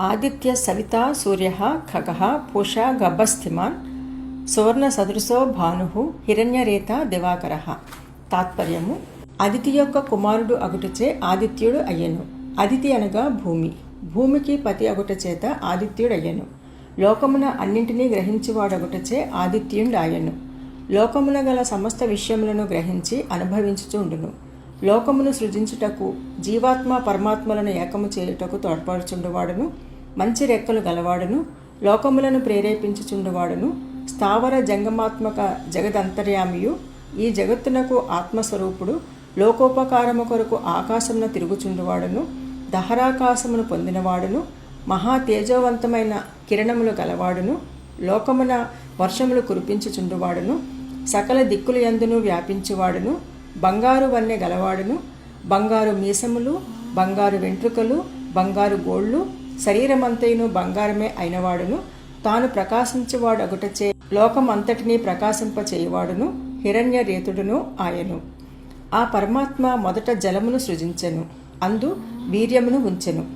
ఆదిత్య సవిత సూర్య ఖగ పూష గబ్బస్థిమాన్ సువర్ణ సదృశో భాను హిరణ్యరేత దివాకర. తాత్పర్యము అదితి యొక్క కుమారుడు అగుటచే ఆదిత్యుడు అయ్యను. అదితి అనగా భూమి. భూమికి పతి అగుట చేత ఆదిత్యుడయ్యను. లోకమున అన్నింటినీ గ్రహించువాడగుటచే ఆదిత్యుడు లోకమున గల సమస్త విషయములను గ్రహించి అనుభవించుచుండును లోకమును సృజించుటకు జీవాత్మ పరమాత్మలను ఏకము చేయుటకు తోడ్పడుచుండువాడును మంచి రెక్కలు గలవాడును లోకములను ప్రేరేపించుచుండువాడును స్థావర జంగమాత్మక జగదంతర్యామియు ఈ జగత్తునకు ఆత్మస్వరూపుడు లోకోపకారము కొరకు ఆకాశమున తిరుగుచుండువాడును దహరాకాశమును పొందినవాడును మహా తేజోవంతమైన కిరణములు గలవాడును లోకమున వర్షములు కురిపించుచుండువాడును సకల దిక్కులు ఎందును వ్యాపించువాడును బంగారు వన్నె గలవాడును. బంగారు మీసములు బంగారు వెంట్రుకలు బంగారు గోళ్ళు శరీరమంతయును బంగారమే అయినవాడును. తాను ప్రకాశించువాడు అగుటచే లోకమంతటినీ ప్రకాశింపచేయవాడును. హిరణ్య రేతుడును ఆయను. ఆ పరమాత్మ మొదట జలమును సృజించెను. అందు వీర్యమును ఉంచెను.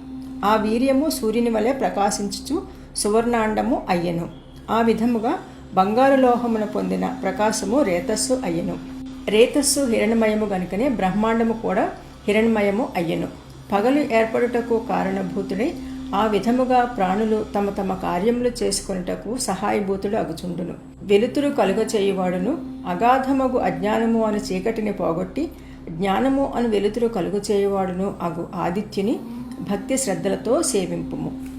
ఆ వీర్యము సూర్యుని వలె ప్రకాశించుచు సువర్ణాండము అయ్యెను. ఆ విధముగా బంగారు లోహమున పొందిన ప్రకాశము రేతస్సు అయ్యెను. రేతస్సు హిరణ్మయము గనుకనే బ్రహ్మాండము కూడా హిరణ్మయము అయ్యెను. పగలు ఏర్పడుటకు కారణభూతుడై ఆ విధముగా ప్రాణులు తమ తమ కార్యములు చేసుకొనుటకు సహాయభూతుడు అగుచుండును. వెలుతురు కలుగ చేయువాడును అగాధమగు అజ్ఞానము అను చీకటిని పోగొట్టి జ్ఞానము అను వెలుతురు కలుగు చేయువాడును అగు ఆదిత్యుని భక్తి శ్రద్ధలతో సేవింపుము.